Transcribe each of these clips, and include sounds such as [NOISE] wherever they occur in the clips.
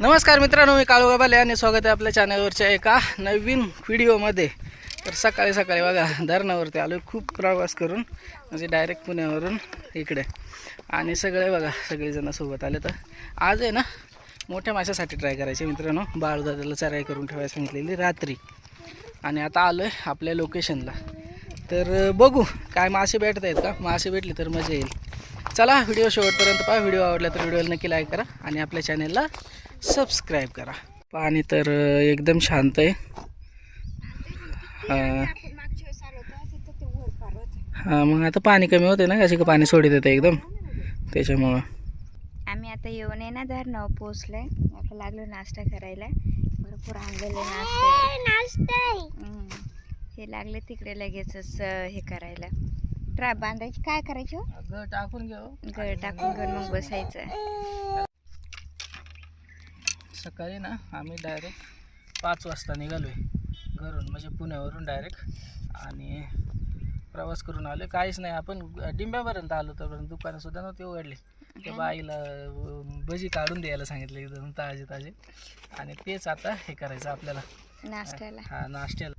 नमस्कार मित्रांनो मी काळूबाबाले आणि स्वागत आहे आपल्या चॅनलवरच्या एका नवीन व्हिडिओमध्ये तर सकाळी सकाळी बघा धरणावरती आलो खूप प्रवास करून म्हणजे डायरेक्ट पुण्यावरून इकडे. आणि सगळे बघा सगळेजण सोबत आले तर. आज आहे ना मोठ्या माशासाठी ट्राय करायचे मित्रांनो. बाळदादाला चराई करून ठेवायला सांगितलेली रात्री. आणि आता आलो आहे आपल्या लोकेशनला तर बघू काय मासे भेटत आहेत का? मासे भेटले तर मजा येईल. चला व्हिडिओ शेवटपर्यंत पहा. व्हिडिओ आवडला तर व्हिडिओला नक्की लाईक करा आणि आपल्या चॅनलला सबस्क्राईब करा. पाणी तर एकदम शांत आहे. हा. मग आता पाणी कमी होते ना कशी का पाणी सोडित येतं एकदम. त्याच्यामुळं. आम्ही आता येऊन आहे ना धरणावर पोचलोय आता लागलो नाश्ता करायला. भरपूर आणलेले नाश्ते. हे लागले तिकडे लगेचच हे करायला. ट्रॅप बांधायची काय करायची हो? अगं टाकून घेऊ गळ टाकून घेऊन मग बसायचं. सकाळी ना आम्ही डायरेक्ट पाच वाजता निघालो आहे घरून म्हणजे पुण्यावरून डायरेक्ट आणि प्रवास करून आलो काहीच नाही आपण डिंब्यापर्यंत आलो तर दुकानंसुद्धा नव्हती उघडली. त्या बाईला भजी काढून द्यायला सांगितले एकदम ताजे ताजे. आणि तेच आता हे करायचं आपल्याला. नाश्त्याला. हा नाश्त्याला.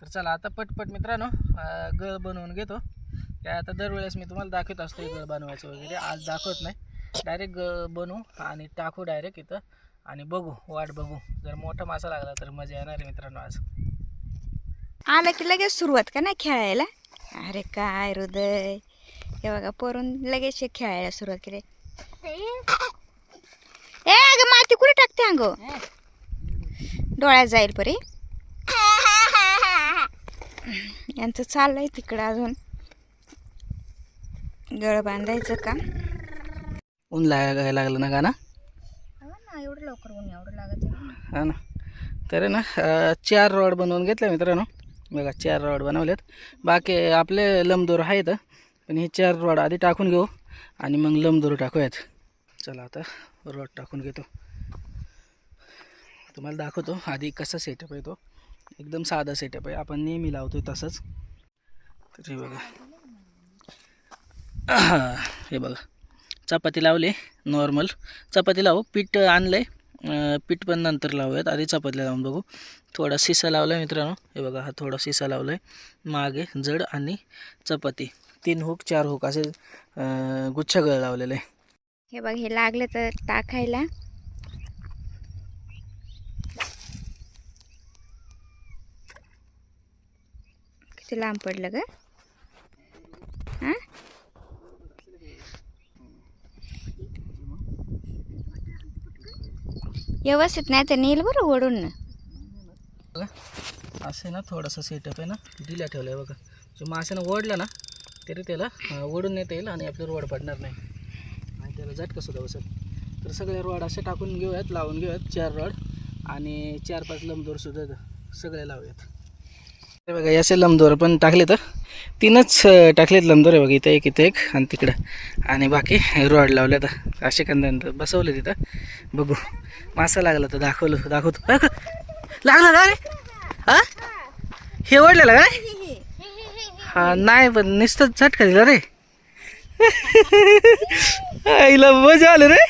तर चला आता पटपट मित्रांनो गळ बनवून घेतो. काय आता दरवेळेस मी तुम्हाला दाखवत असतो गळ बनवायचं वगैरे. आज दाखवत नाही. डायरेक्ट गळ बनवू आणि टाकू डायरेक्ट इथं. आणि बघू वाट बघू. जर मोठा मासा लागला तर मजा येणार आहे मित्रांनो आज. आलं की लगेच सुरुवात का नाही खेळायला. अरे काय हृदय. हे बघा पोरून लगेच हे खेळायला सुरुवात केली. ए अगं माती कुठे टाकते अंगो? डोळ्यात जाईल परी. यांचं चाललंय तिकडं अजून. गळ बांधायचं का ऊन लागायला लागलं ना का एवढं लवकर ऊन एवढं लागत हा ना. तर ना अं, चार रॉड बनवून घेतल्या मित्रांनो. बघा चार रॉड बनवलेत. बाकी आपले लमदोर आहेत पण हे चार रॉड आधी टाकून घेऊ आणि मग लमदोर टाकूयात. चला आता रॉड टाकून घेतो. तुम्हाला दाखवतो आधी कसा सेटअप आहे तो. एकदम साधा सेटअप आहे. आपण नेहमी लावतो तसंच. तर हे बघा. हे बघा. चपाती लावली नॉर्मल चपाती लावू पीठ आणलं आहे पीठ पण नंतर लावूयात आधी चपातीला लावून बघू. थोडा सिसा लावला आहे मित्रांनो. हे बघा हा थोडा सिसा लावला आहे मागे जड आणि चपाती. तीन हुक चार हुक असे अं, गुच्छगळ लावलेले. आहे हे बघ हे लागलं तर टाकायला. किती लांब पडलं ग? हा? व्यवस्थित नाही तर नेईल बरं ओढून बघा असं ना थोडासा सेटअप आहे ना दिल्या ठेवलं आहे बघा. जो माशानं ओढलं ना तरी त्याला ओढून नेता येईल आणि आपलं रोड पडणार नाही. आणि त्याला झटकासुद्धा बसेल. तर सगळे रोड असे टाकून घेऊयात लावून घेऊयात चार रोड आणि चार पाच लंबदोरसुद्धा सगळे लावूयात. बघा असे लंबदोर पण टाकले तर. तीनच टाकलेत लंबदोर आहे बघा इथं एक इथं एक आणि तिकडं. आणि बाकी रॉड लावले तर असे कंद बसवले तिथं. बघू. मासा लागला तर दाखवलं दाखवतो. लागला का रे? हा हे ओढलेलं काय हा नाही पण नुसतं झटका दिला रे. आईला मजा आलं रे.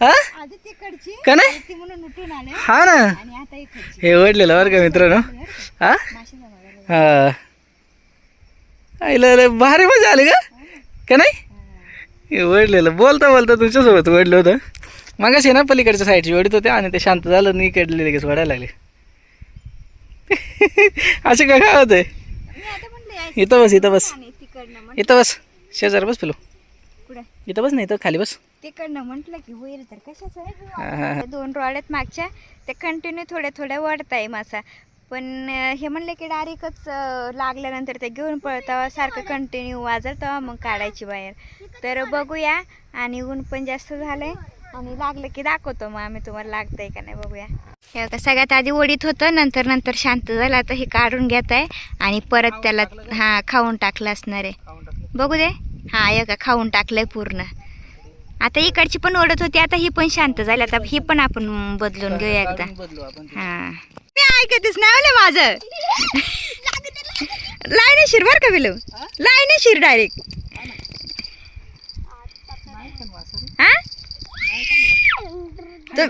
हा का नाही? हा ना. हे ओढलेलं बरं का मित्रांनो. हा हा. आईला भारी मजा आली का का नाही? ओढलेलं बोलता बोलता तुमच्यासोबत ओढलं होतं. मगाशी ना पलीकडच्या साईडची ओढीत होते आणि ते शांत झालं आणि इकडले लगेच ओढायला लागले. [LAUGHS] असे का काय होतंय इथं बस इथं बस. इथं बस. शेजार बस पिलो. कुठं? इथं बस नाही इथं खाली बस. तिकडनं म्हटलं की होईल तर कशाच. दोन रोड्यात मागच्या ते कंटिन्यू थोड्या थोड्या वाढताय मासा. पण हे म्हणले की डायरेक्टच लागल्यानंतर ते घेऊन पळतावा सारखं कंटिन्यू वाजत मग काढायची बाहेर. तर बघूया आणि ऊन पण जास्त झालंय आणि लागलं की दाखवतो मग आम्ही तुम्हाला लागतंय का नाही बघूया. हे सगळ्यात आधी ओढीत होतं नंतर नंतर शांत झालं. आता हे काढून घेत आहे आणि परत त्याला हा खाऊन टाकलं असणार आहे. बघू दे. हा हे खाऊन टाकलंय पूर्ण. आता इकडची पण ओढत होती आता ही पण शांत झाली. आता ही पण आपण बदलून घेऊया एकदा. हा. मी ऐकतेच नाही आलं माझं. लाईने शिर बर का बिलू लाईने शिर डायरेक्ट हा? तू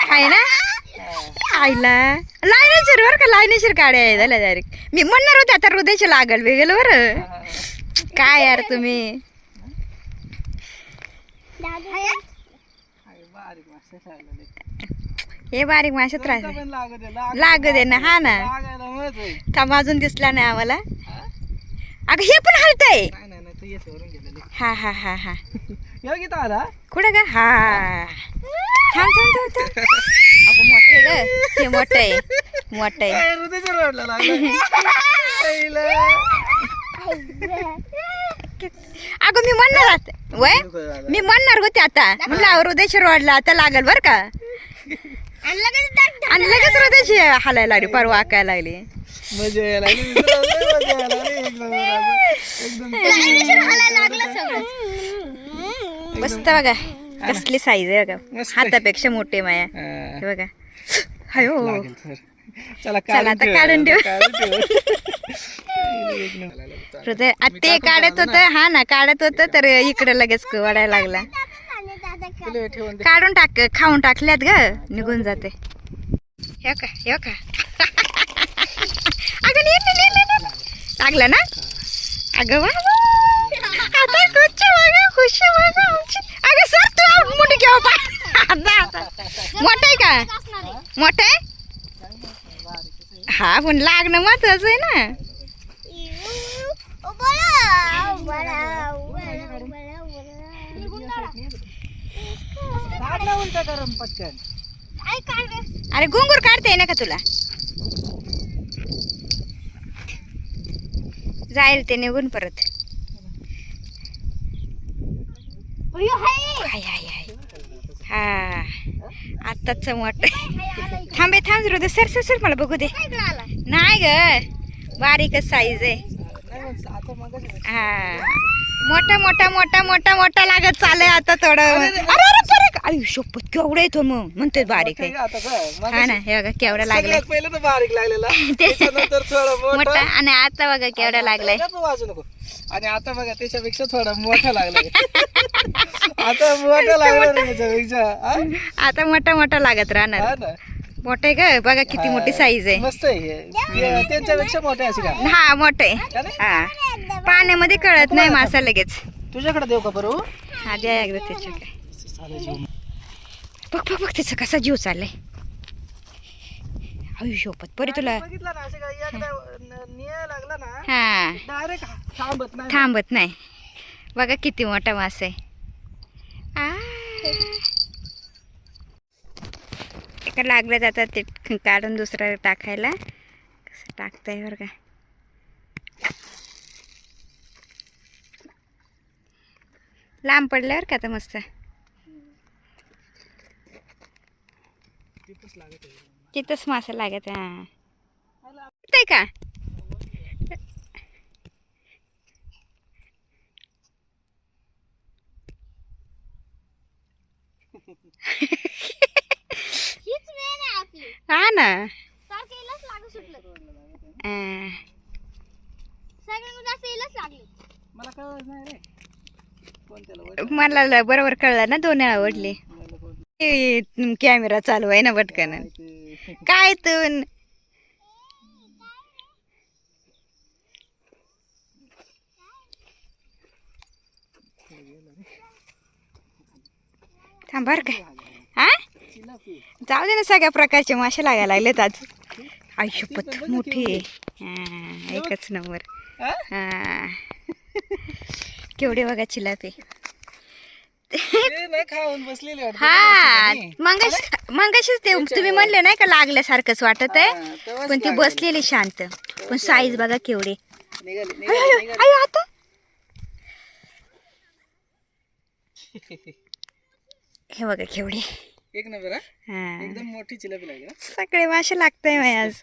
हाय, ना? आईला लायनेश्वर बरं का लायनेश्वर काड्या आहे झाल्या डायरेक्ट मी म्हणणार होते आता हृदयचे लागल वेगळं बरं. काय यार तुम्ही हाय, बारीक मासे लागलेले. हे बारीक मासे त्रास लागू दे, ना हा ना. थांब अजून दिसला नाही आम्हाला? अगं हे पण तू वरून गेलेली हा हा हा हा. आला? कुठं ग? हा. थांब थांब थांब थांब अगं मोठं आहे ग. हे मोठं आहे. मोठं आहे. अगं मी म्हणणार आता वय? मी म्हणणार होते आता. म्हणलं हृदयशी रोडला आता लागल बर का. आणि लगेच हृदयशी हालायला लागली परवा वाकायला लागली मजा यायला लागली. मित्रांनो, लय मजा यायला लागली. एकदम एकदम मस्त बघा कसली साईज आहे बघा. हातापेक्षा मोठे माया हा, हे बघा हायो तर. चला चला, आता. काढून ठेवू. हृदय ते काढत होत हा ना काढत होत तर इकडे लगेच वडायला लागला ठेवून दे. काढून टाक खाऊन टाकल्यात ग निघून जाते. हे का हे का? [LAUGHS] अगं नीट, नीट, नीट, नीट. लागला ना? अगं वा वा. आता खुशी बघा खुशी बघा आमची. अगं सर तू मोठी घेऊ पा. मोठं आहे का? मोठं आहे? हा पण लागणं महत्वाचं आहे ना. उलटा पटकन. अरे घुंगूर काढता ना का तुला? जाईल ते निघून परत. हाय, हाय, हाय. हा आत्ताच मोठ. थांबे थांब जरू दे सर सर सर मला बघू दे. नाही ग. बारीकच साईज आहे. हा. मोठा मोठा मोठा मोठा मोठा लागत चालय आता थोडं. अरे अरे परत आयुष्य केवढं येतो मग? म्हणतोय बारीक आहे आता काय? हा ना हे बघा केवढा लागलाय. सगळ्यात पहिलं तर बारीक लागलेला. [LAUGHS] त्याच्यानंतर थोडं मोठा. मोठा आणि आता बघा केवढा लागलाय. आता वाजू नको. आणि आता बघा त्याच्यापेक्षा थोडा मोठा लागलाय. [LAUGHS] आता मोठा लागला त्याच्यापेक्षा हा? आता मोठा मोठा लागत राहणार. हा ना. मोठा आहे का? बघा किती मोठी साईज आहे. मस्त आहे हे. ते- त्यांच्यापेक्षा मोठे अशी का? हा मोठा आहे? हा. पाण्यामध्ये कळत नाही मासा लगेच. तुझ्याकडे देऊ का बरोबर हा द्या एकदा त्याच्याकडे. चालेल जीव. बघ बघ बघ त्याचा कसा जीव चाललाय. आयुष्योपत परी तुला बघितलं ना लागला ना हा. डायरेक्ट थांबत नाही. थांबत नाही. बघा किती मोठा मासा आहे. एका लागलं जातात ते काढून दुसरा टाकायला. कसं टाकताय बरं का? लांब पडल्यावर का आता मस्त? तिथंच मासा लागत आहे हा. का? हा ना. मला कळलं नाही रे. कोणत्याला वळ- मला ल- बरोबर कळलं ना दोन वेळा आवडली. कॅमेरा चालू आहे ना पटकन. ते- काय तू? थांब बर का. हा. जाऊ दे ना सगळ्या प्रकारचे मासे लागायला लागलेत आज. आयुष्यपत मोठी आहे. एकच नंबर. हा? हा. केवढे बघा चिलापी. [LAUGHS] ते नाही खाऊन बसलेली वाटतं हा ना मंगाश मंगाशीच ते तुम्ही म्हणले नाही का लागल्यासारखंच वाटत आहे तेव्हाच पण ती. बसलेली शांत पण साईज बघा केवढे निघाली अयो, निघाली अयो, निघाली. अयो, आता [LAUGHS] हे बघा केवढे एक नंबर हा? हा एकदम मोठी चिलापी लागली हा. सगळे मासे लागताय माय आज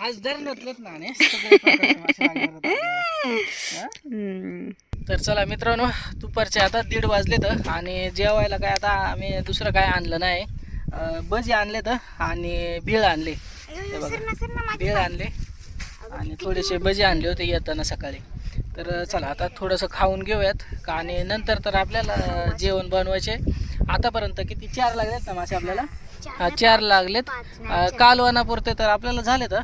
आज नसलेत ना आणि सगळे प्रकारचे मासे लागणार आहेत आपल्याला. [LAUGHS] हम्म. तर चला मित्रांनो दुपारचे आता दीड वाजले तर आणि जेवायला काय आता आम्ही दुसरं काय आणलं नाही. भजी आणले तर आणि भेळ आणले. हे बघा. भेळ आणले आणि थोडेसे भजी आणले होते येताना सकाळी. तर चला आता थोडंसं खाऊन घेऊयात. का आणि नंतर तर आपल्याला जेवण बनवायचे. आतापर्यंत किती चार लागलेत ना मासे आपल्याला हा चार लागलेत. अं, कालवणापुरते तर आपल्याला झाले तर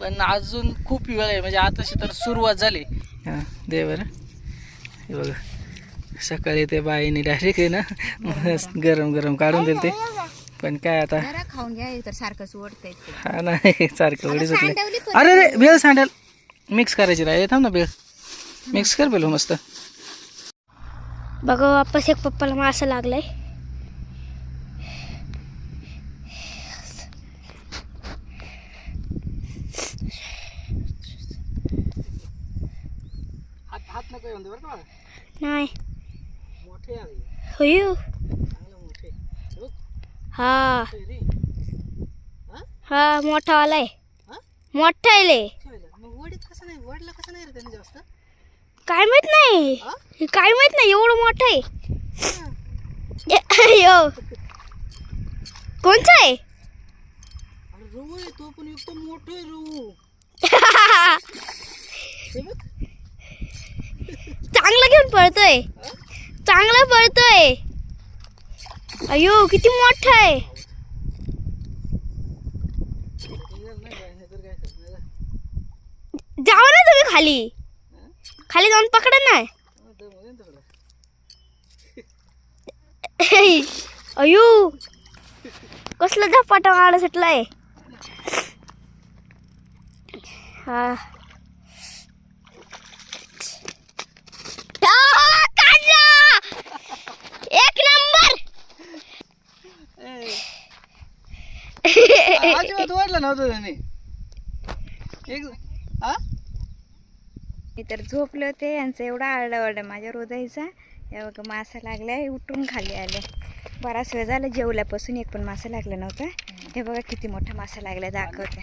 पण अजून खूप वेळ आहे. म्हणजे आताशी तर सुरुवात झाली. हा दे बरं. हे बघा. सकाळी ते बाईने डायरेक्ट आहे ना मस्त गरम गरम काढून दिले ते. पण काय आता? जरा खाऊन घ्या तर सारखंच ओढतंय हा नाही सारखं वडी सुटले अरे रे बेळ सांडेल. मिक्स करायची राय थांब ना बेळ मिक्स कर बेलो मस्त. बघा वापस एक पप्पाला मासा लागलाय. हात हात नको येऊन दे बरं का नाही होयू हे हा रे मोठा वाला आहे हा? मोठा आहे रे काय माहीत नाही काय माहीत नाही एवढं मोठं आहे यो कोणचा आहे तो पण एकदम मोठं आहे बघ चांगला घेऊन पळतोय. चांगला पळतोय. अयो किती मोठा आहे. जाव ना तुम्ही खाली. खाली जाऊन पकड ना. अयो कसला झपाटा मारा सुटलाय. हा आ, काढला! एक नंबर! ए. अजिबात वाढलं नव्हतं त्याने एक हा मी तर झोपले होते यांचं एवढा आरडाओरडा माझ्या हृदयचा. या बघा मासा लागलाय उठून खाली आले. बराच वेळ झाला जेवल्यापासून एक पण मासा लागला नव्हता. हे बघा किती मोठा मासा लागला दाखवते.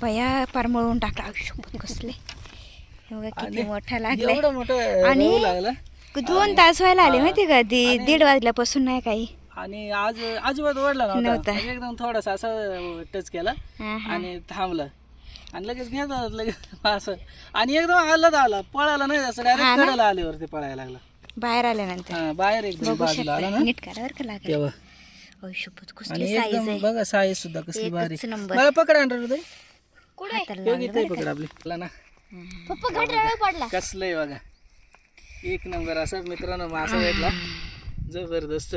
भया पार मळून टाकला. आयुष्य कसले. हे बघा किती मोठा मोठं आणि- लागला? दोन तास व्हायला आले माहिती का? दी दीड वाजल्यापासून नाही काही. आणि आज अजिबात ओढला नव्हता. नव्हता. म्हणजे एकदम थोडासा असं टच केला. आणि थांबलं. आणि लगेच घेतला लगेच [LAUGHS] असं. आणि एकदम आला आला. पळाला नाही असं डायरेक्ट? कडेला आल्यावरती पळायला लागला. बाहेर आल्यानंतर. हा, बाहेर एकदम बघू बाजूला आला शकता ना? नीट करा बरं का लागेल. तेव्हा. आयुष्यपत आणि कसली साईज एकदम आहे. बघा साईज सुद्धा कसली एकच नंबर. मला पकड हृदय हाताला लागलं ते पकड आपली. ना? पप्पा पडला. कसलंय बघा. एक नंबर असा मित्रांनो मासा भेटला. जबरदस्त.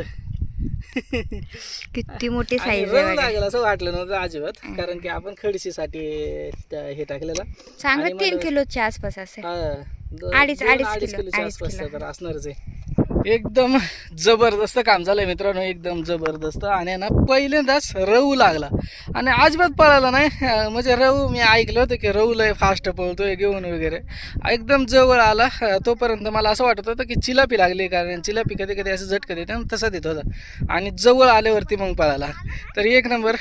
किती मोठी साईज. लागेल असं वाटलं नव्हतं अजिबात कारण की आपण खडशीसाठी हे टाकलेलं. चांगलं तीन किलोच्या आसपास असेल अडीच- अडीच किलो, किलोच्या अडीच आसपास किलो. तर असणारच आहे. एकदम जबरदस्त काम झालं आहे मित्रांनो एकदम जबरदस्त. आणि ना पहिल्यांदाच रवू लागला. आणि अजिबात पळाला नाही. म्हणजे रवू मी ऐकलं होतं की रवू लय फास्ट पळतोय घेऊन वगैरे. एकदम जवळ आला. तोपर्यंत मला असं वाटत होतं की चिलापी लागली कारण चिलापी कधी कधी असं झटकं देते तसा देत होता. आणि जवळ आल्यावरती मग पळाला. तर एक नंबर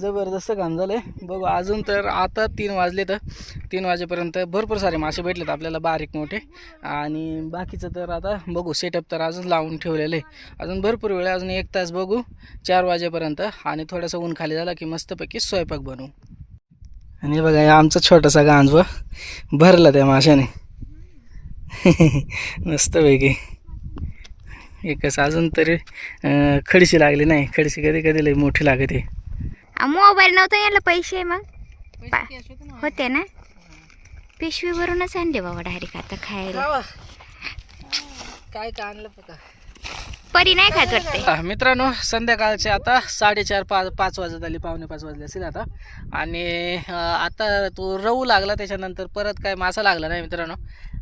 जबरदस्त काम आहे बघू अजून तर आता तीन वाजले तर तीन वाजेपर्यंत भरपूर सारे मासे भेटलेत आपल्याला बारीक मोठे. आणि बाकीचं तर आता बघू सेटअप तर अजून लावून ठेवलेलं. आहे अजून भरपूर वेळ आहे, अजून एक तास बघू. चार वाजेपर्यंत. आणि थोडंसं ऊन खाली झाला की मस्तपैकी स्वयंपाक बनवू. आणि बघा आमचा छोटासा गांजवा भरला त्या माशाने. [LAUGHS] मस्तपैकी. एकच अजून तरी खडशी लागली नाही. खडशी कधी कधी लई मोठी लागते. मोबाईल नव्हता याला पैसे मग. पा- होते ना. पिशवी भरूनच आणले बाबा डायरेक्ट आता खायला. काय काय आणलं बघा परी नाही खात वाटते. मित्रांनो संध्याकाळचे आता साडेचार पाच पाच वाजत आली पावणे पाच वाजले असेल आता. आणि आता तो रवू लागला त्याच्यानंतर परत काय मासा लागला नाही मित्रांनो.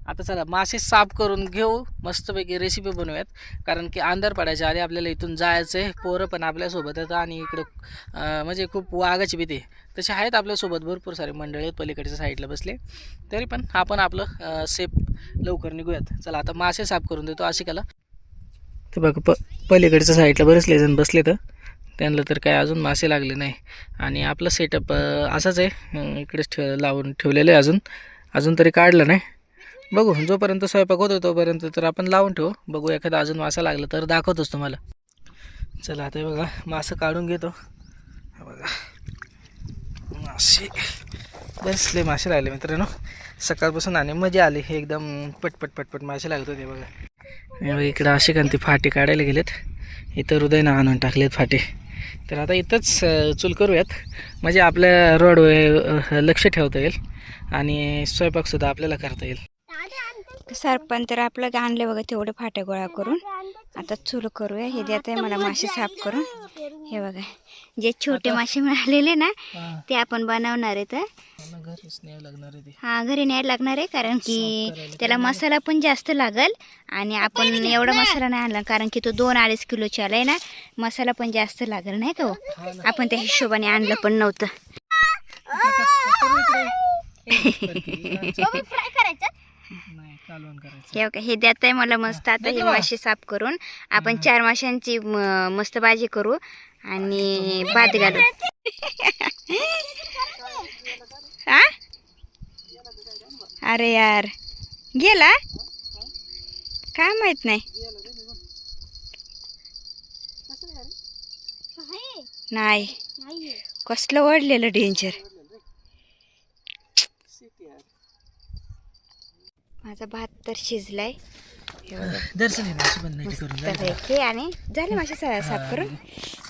आता चला मासे साफ करून घेऊ मस्तपैकी रेसिपी बनवूयात. कारण की अंधार पडायच्या आधी आपल्याला इथून जायचं आहे पोरं पण आपल्यासोबत आहेत आणि इकडं म्हणजे खूप वाघाची भीती आहे. तसे आहेत आपल्यासोबत भरपूर सारे मंडळी आहेत पलीकडच्या साईडला बसले. तरी पण आपण आपलं सेफ लवकर निघूयात. चला आता मासे साफ करून देतो आशिकाला. ते बघा प पलीकडच्या साईडला बरेच जण बसले तर. त्यांना तर काय अजून मासे लागले नाही. आणि आपलं सेटअप असाच आहे. इकडेच ठेव लावून ठेवलेलं आहे अजून. अजून तरी काढलं नाही. बघू जोपर्यंत स्वयंपाक होतो तोपर्यंत तर आपण लावून ठेवू. बघू एखादा अजून मासा लागला तर दाखवतोच तुम्हाला. चला आता बघा मासं काढून घेतो. बघा. मासे. बसले मासे लागले मित्रांनो. सकाळपासून आणि मजा आली. एकदम पटपट पटपट मासे लागत होते बघा. इकडं आशिकांत ते फाटे काढायला गेलेत. इथं हृदयनं आणून टाकलेत फाटे. तर आता इथंच चूल करूयात. म्हणजे आपल्या रोडवर लक्ष ठेवता येईल. आणि स्वयंपाकसुद्धा आपल्याला करता येईल. सरपण तर आपलं आणले बघा तेवढे फाटे गोळा करून. आता चूल करूया. हे देत आहे मला मासे साफ करून. हे बघा. जे छोटे मासे मिळालेले ना ते आपण बनवणार आहेत मला घरीच न्यावं लागणार आहे ते. हा घरी न्यायला लागणार आहे कारण की त्याला मसाला पण जास्त लागल आणि आपण एवढा मसाला नाही आणला कारण की तो दोन अडीच किलोचा आलाय ना मसाला पण जास्त लागेल नाही का हो? आपण त्या हिशोबाने आणलं पण नव्हतं. नाही कालवण करायचं. हे बघा, हे देत आहे मला मस्त. आता हे मासे साफ करून आपण चार माशांची मस्त भाजी करू. आणि भात घालू हा? अरे यार. गेला? काय माहीत नाही. नाही. कसलं ओढलेलं डेंजर माझा भात तर शिजलाय. दर्शन मासे पण नाही करून तर हे आणि झाले मासे सा- साफ करून.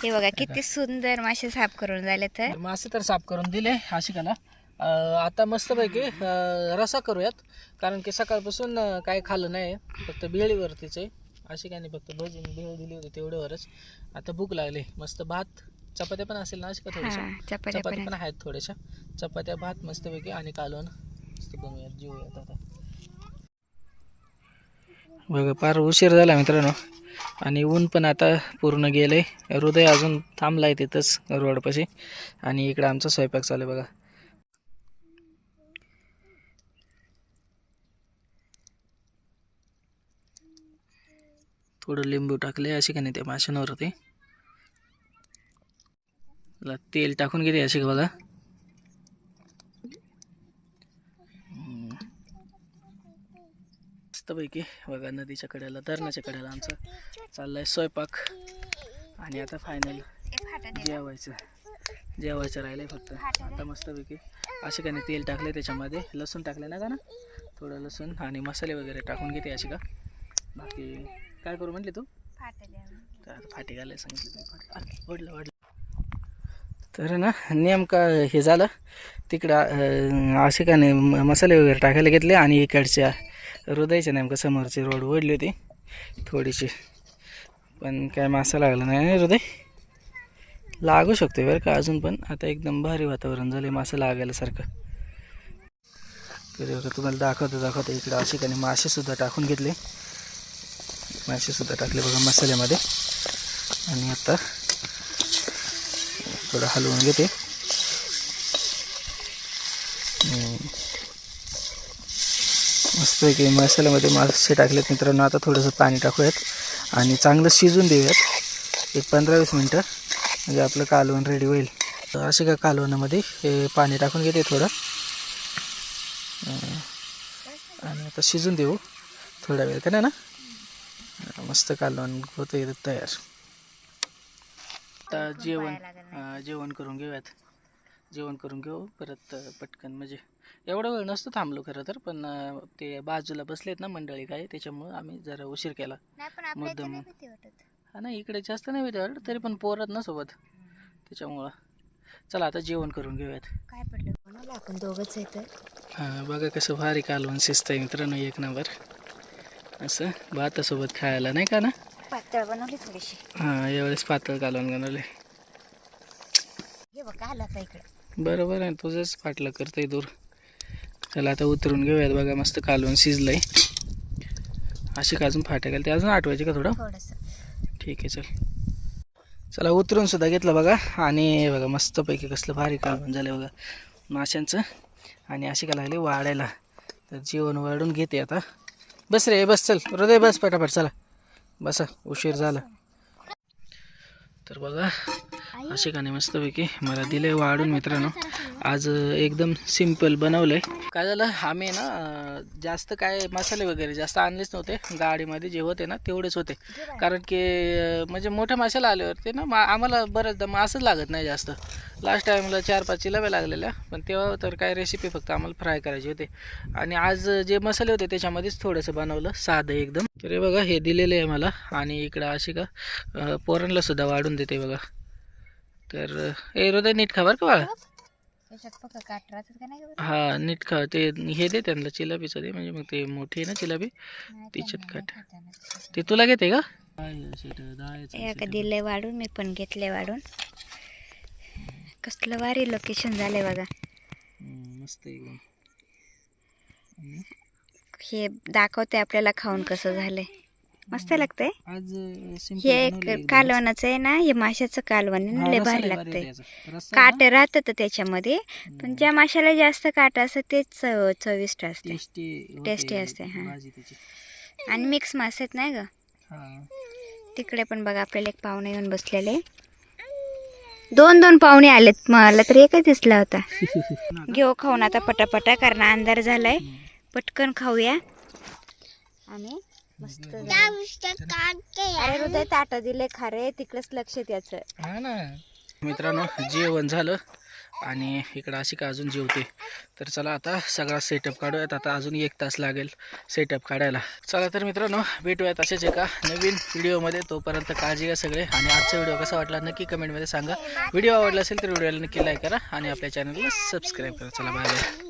हे बघा किती सुंदर मासे साफ करून झाले तर. तर मासे तर साफ करून दिले आशिकाला. अं, आता मस्तपैकी अं, रसा करूयात. कारण की सकाळपासून अं, काय खाल्लं नाही. फक्त बिळीवरतीच आहे. आशिकाने फक्त भजी आणि भेळ दिली होती तेवढ्यावरच. आता भूक लागली. मस्त भात चपात्या पण असेल ना आशिका थोड्याशा? हा चपात्या चपात्या पण पण आहेत थोड्याशा. चपात्या भात मस्तपैकी आणि कालवण. मस्त बनवूयात जेवूयात आता. बघा फार उशीर झाला मित्रांनो. आणि ऊन पण आता पूर्ण गेलंय. हृदय अजून थांबलाय तिथंच रोडपाशी. आणि इकडं आमचा स्वयंपाक चालू आहे बघा. थोडं लिंबू टाकले अशी का नाही त्या माशांवरती. तेल टाकून घेते अशी का बघा. मस्तपैकी बघा नदीच्या कड्याला धरणाच्या कड्याला आमचा चाललाय स्वयंपाक. आणि आता फायनल जेवायचं. जेवायचं राहिलंय फक्त. आता मस्तपैकी असे का नाही तेल टाकले त्याच्यामध्ये. लसूण टाकले ना का ना? थोडं लसूण आणि मसाले वगैरे टाकून घेते अशी का? बाकी काय करू म्हटले तू? तर आता फाटी घालायला सांगितलं तुम्ही. फाटी ओढलं ओढलं. तर ना नेमका हे झालं. तिकडं असे का नाही म- मसाले वगैरे टाकायला घेतले आणि इकडच्या हृदयच्या नेमकं समोरची रोड ओढली होती थोडीशी. पण काय मासा लागला नाही हृदय? लागू शकतो बरं का अजून पण. आता एकदम भारी वातावरण झालं मासा लागायला सारखं तर तुम्हाला दाखवतो दाखवतो इकडं असे काही मासेसुद्धा टाकून घेतले. मासेसुद्धा टाकले बघा मसाल्यामध्ये. आणि आता थोडं हलवून घेते. मस्तपैकी मसाल्यामध्ये मासे टाकलेत मित्रांनो. आता थोडंसं पाणी टाकूयात आणि चांगलं शिजून देऊयात. एक पंधरा वीस मिनटं. म्हणजे आपलं कालवण रेडी होईल. तर असे का कालवणामध्ये हे पाणी टाकून घेते थोडं. आणि आता शिजून देऊ. थोडा वेळ का नाही ना? मस्त कालवण होतं तयार. आता जेवण. जेवण करून घेऊयात. जेवण करून घेऊ परत पटकन म्हणजे एवढा वेळ नसतो थांबलो खरं तर पण ते बाजूला बसलेत ना मंडळी काय त्याच्यामुळं आम्ही जरा उशीर केला. मुद्दाम हा नाही इकडे जास्त नाही भीती वाटत तरी पण पोरत ना सोबत. त्याच्यामुळं. चला आता जेवण करून घेऊयात. काय पडलं कोणाला? आपण दोघच येतं हां बघा कसं भारी कालवण शिस्त आहे मित्रांनो एक नंबर. असं भातासोबत खायला नाही का ना? पातळ बनवली थोडीशी. हां यावेळेस पातळ कालवण बनवले आला आता इकडे. बरोबर आहे तुझंच पाटलं करतंय दूर. चला आता उतरून घेऊयात बघा मस्त कालवण शिजलंय. अशी का अजून फाट्या ते अजून आठवायचे का थोडं? थोडस. ठीक आहे चल. चला उतरून सुद्धा घेतलं बघा. आणि बघा मस्तपैकी कसलं भारी कालवण झालं बघा. माशांचं. आणि अशी का लागली वाढायला. तर जेवण वाढून घेते आता. बस रे बस चल. हृदय बस पटापट चला. बसा उशीर झाला. तर बघा असे का नाही मस्तपैकी मला दिले वाढून मित्रांनो. आज एकदम सिंपल बनवलंय. काय झालं आम्ही ना जास्त काय मसाले वगैरे जास्त आणलेच नव्हते. गाडीमध्ये जे होते ना तेवढेच होते. कारण की म्हणजे मोठ्या माशाला आल्यावरती ना मा आम्हाला बऱ्याचदा मासच लागत नाही जास्त. लास्ट टाईमला चार पाच चिलाव्या लागलेल्या पण तेव्हा तर काय रेसिपी फक्त आम्हाला फ्राय करायची होते. आणि आज जे मसाले होते त्याच्यामध्येच थोडंसं बनवलं साधं एकदम. तर हे बघा हे दिलेलं आहे मला. आणि इकडं अशी का अं, सुद्धा वाढून देते बघा. तर ए हृदय नीट खा बरं का बाळा? हा नीट खा. ते हे दे त्यांना चिलाबीचं दे. म्हणजे मग ते मोठी आहे ना चिलाबी? तिच्यात काट. ते तुला घेते का? हे दिलंय वाढून मी पण घेतलंय वाढून. कसलं भारी लोकेशन झालंय बघा. मस्त हे दाखवते आपल्याला खाऊन कसं झालंय. मस्त लागतंय? आज हे एक कालवणाचं आहे ना हे माशाचं कालवण आहे ना लय भारी लागतंय. काट राहतात त्याच्यामध्ये पण ज्या माशाला जास्त काट असतं तेच चव चविष्ट असते. टेस्टी असते, हा. आणि मिक्स मासे आहेत नाही ग? तिकडे पण बघा आपल्याला एक पाहुणे येऊन बसलेले. दोन दोन पाहुणे आलेत. मला तर एकच दिसला होता. [LAUGHS] घेऊ खाऊन आता पटापटा कारण अंधार झालाय. पटकन खाऊया. आणि मस्त. अरे हृदय ताट दिले खारे तिकडेच लक्ष त्याचं हा ना. मित्रांनो जेवण झालं आणि इकडं अशी का अजून जेवते. तर चला आता सगळा सेटअप काढूयात. आता अजून एक तास लागेल सेटअप काढायला. चला तर मित्रांनो भेटूयात असेच एका नवीन व्हिडिओमध्ये तोपर्यंत काळजी घ्या सगळे. आणि आजचा व्हिडिओ कसा वाटला नक्की कमेंटमध्ये सांगा. व्हिडिओ आवडला असेल तर व्हिडिओला नक्की लाईक करा आणि आपल्या चॅनलला सबस्क्राईब करा. चला बाय बाय